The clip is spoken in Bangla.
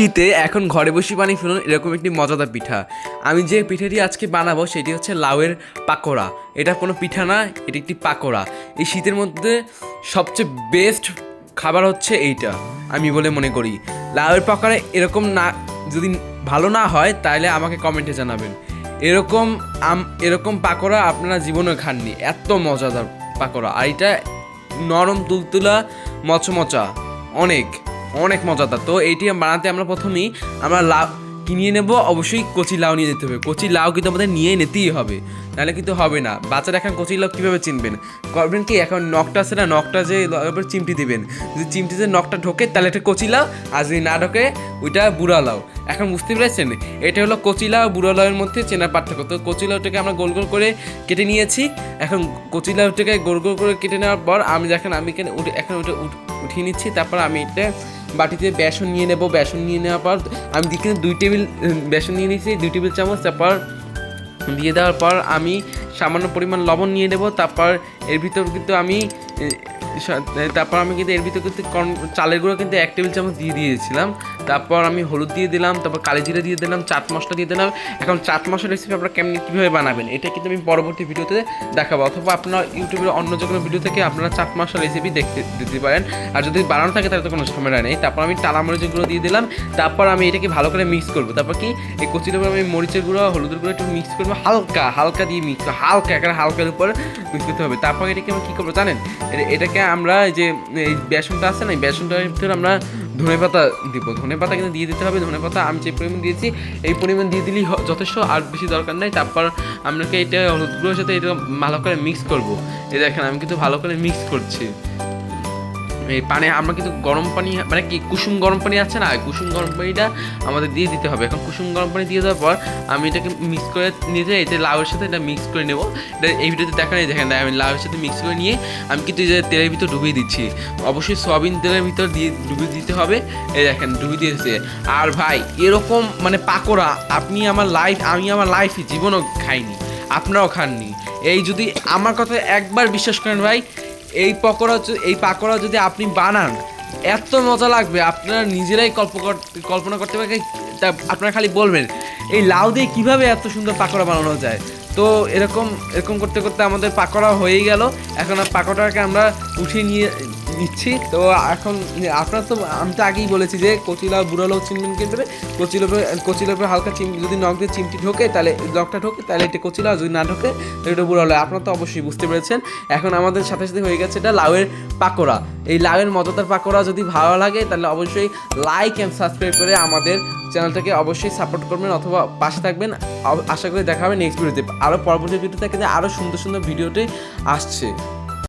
বৃষ্টিতে এখন ঘরে বসে বানিয়ে ফেলুন এরকম একটি মজাদার পিঠা। আমি যে পিঠাটি আজকে বানাবো সেটি হচ্ছে লাউয়ের পাকোড়া। এটা কোনো পিঠা না, এটি একটি পাকোড়া। এই শীতের মধ্যে সবচেয়ে বেস্ট খাবার হচ্ছে এইটা, আমি বলে মনে করি। লাউয়ের পাকোড়া এরকম না, যদি ভালো না হয় তাহলে আমাকে কমেন্টে জানাবেন। এরকম আম, এরকম পাকোড়া আপনারা জীবনে খাননি। এত মজাদার পাকোড়া। আর এটা নরম, তুলতুলা, মচমচা, অনেক। অনেক মজাদার তো এইটি বানাতে আমরা প্রথমেই আমরা লাউ কিনিয়ে নেব? অবশ্যই কচি লাউ নিয়ে যেতে হবে। কচি লাউ কিন্তু আমাদের নিয়ে নিতেই হবে। নাহলে কিন্তু হবে না। বাচ্চারা এখন কচি লাউ কীভাবে চিনবেন? করবেন কি, এখন নখটা আছে না, নখটা যে এবার চিমটি দিবেন। যদি চিমটিতে নখটা ঢোকে, তাহলে একটা কচি লাউ, আর যদি না ঢোকে, ওইটা বুড়া লাউ। এখন বুঝতে পেরেছেন? এটা হলো কচি লাউ, বুড়া লাউয়ের মধ্যে চেনার পার্থক্য। তো কচি লাউটাকে আমরা গোল গোল করে কেটে নিয়েছি। এখন কচি লাউটাকে গোল গোল করে কেটে নেওয়ার পর আমি দেখেন আমি এখানে এখন ওটা উঠিয়ে নিচ্ছি, তারপর আমি এটা বাটিতে বেসন নিয়ে নেব, বেসন নিয়ে নেওয়ার পর আমি দিকে দুই টেবিল বেসন নিয়ে নিয়েছি, দুই টেবিল চামচ, তারপর দিয়ে দেওয়ার পর আমি সামান্য পরিমাণ লবণ নিয়ে নেব, তারপর এর ভিতর কিন্তু আমি তারপর আমি কিন্তু এর ভিতর কিন্তু চালের গুঁড়ো কিন্তু এক টেবিল চামচ দিয়ে দিয়েছিলাম। তারপর আমি হলুদ দিয়ে দিলাম, তারপর কালি জিরা দিয়ে দিলাম, চাট মশলা দিয়ে দিলাম। এখন চাট মশলা রেসিপি আপনারা কেমনি কীভাবে বানাবেন, এটা কিন্তু আমি পরবর্তী ভিডিওতে দেখাবো। অথবা আপনার ইউটিউবের অন্য যে কোনো ভিডিও থেকে আপনারা চাট মশলা রেসিপি দেখতে দিতে পারেন। আর যদি বানানো থাকে, তাহলে তো কোনো ঝামেলা নেই। তারপর আমি টালা মরিচের গুঁড়ো দিয়ে দিলাম। তারপর আমি এটাকে ভালো করে মিক্স করব। তারপর কি, এই কচির উপর আমি মরিচের গুঁড়ো, হলুদের গুঁড়ো একটু মিক্স করব। হালকা হালকা দিয়ে মিক্স হালকা একটা হালকার উপর মিক্স করতে হবে। তারপর এটাকে আমি কী করব জানেন? এটাকে আমরা যে, এই বেসনটা আছে না, এই বেসনটার ভিতরে আমরা ধনে পাতা দিব। ধনে পাতা কিন্তু দিয়ে দিতে হবে ধনে পাতা আমি যে পরিমাণ দিয়েছি, এই পরিমাণ দিয়ে দিলেই যথেষ্ট, আর বেশি দরকার নেই। তারপর আমরা এটা হলুদ গুঁড়োর সাথে এটা ভালো করে মিক্স করব। এই দেখেন, আমি কিন্তু ভালো করে মিক্স করছি। এই পানি আমরা কিন্তু গরম পানি মানে কি, কুসুম গরম পানি আছে না কুসুম গরম পানিটা আমাদের দিয়ে দিতে হবে। এখন কুসুম গরম পানি দিয়ে দেওয়ার পর আমি এটাকে মিক্স করে নিতে এতে লাউয়ের সাথে এটা মিক্স করে নেব। এটা এই ভিডিওতে দেখা নেই, দেখেন, আমি লাউয়ের সাথে মিক্স করে নিয়ে আমি কিন্তু এই যে তেলের ভিতর ডুবিয়ে দিচ্ছি। অবশ্যই সয়াবিন তেলের ভিতর দিয়ে ডুবিয়ে দিতে হবে। এই দেখেন, ডুবিয়ে দিয়েছে। আর ভাই, এরকম মানে পাকোড়া আপনি আমার লাইফ আমি আমার লাইফে জীবনও খাইনি, আপনারাও খাননি। এই যদি আমার কথা একবার বিশ্বাস করেন ভাই এই পকোড়া এই পাকোড়া যদি আপনি বানান, এত মজা লাগবে। আপনারা নিজেরাই কল্প কল্পনা করতে পারেন তা আপনারা খালি বলবেন, এই লাউ দিয়ে কীভাবে এত সুন্দর পাকোড়া বানানো যায়? তো এরকম এরকম করতে করতে আমাদের পাকোড়া হয়ে গেল। এখন পাকোড়াকে আমরা উঠিয়ে নিয়ে নিচ্ছি তো এখন আপনার তো, আমি তো আগেই বলেছি যে কচিলা বুড়ালো চিনবেন কিন্তু কচি লাউ কচি লাউ হালকা চিম, যদি নখ দিয়ে চিমটি ঢোকে, তাহলে নখটা ঢোকে, তাহলে এটা কচি লাউ যদি না ঢোকে, তাহলে এটা বুড়ো লাউ আপনারা তো অবশ্যই বুঝতে পেরেছেন। এখন আমাদের সাথে সাথে হয়ে গেছে এটা লাউয়ের পাকোড়া। এই লাউয়ের মজাদার পাকোড়া যদি ভালো লাগে, তাহলে অবশ্যই লাইক অ্যান্ড সাবস্ক্রাইব করে আমাদের চ্যানেলটাকে অবশ্যই সাপোর্ট করবেন অথবা পাশে থাকবেন। আশা করি দেখা হবে নেক্সট ভিডিওতে আরও পরবর্তী ভিডিওতে কিন্তু আরও সুন্দর সুন্দর ভিডিওটি আসছে।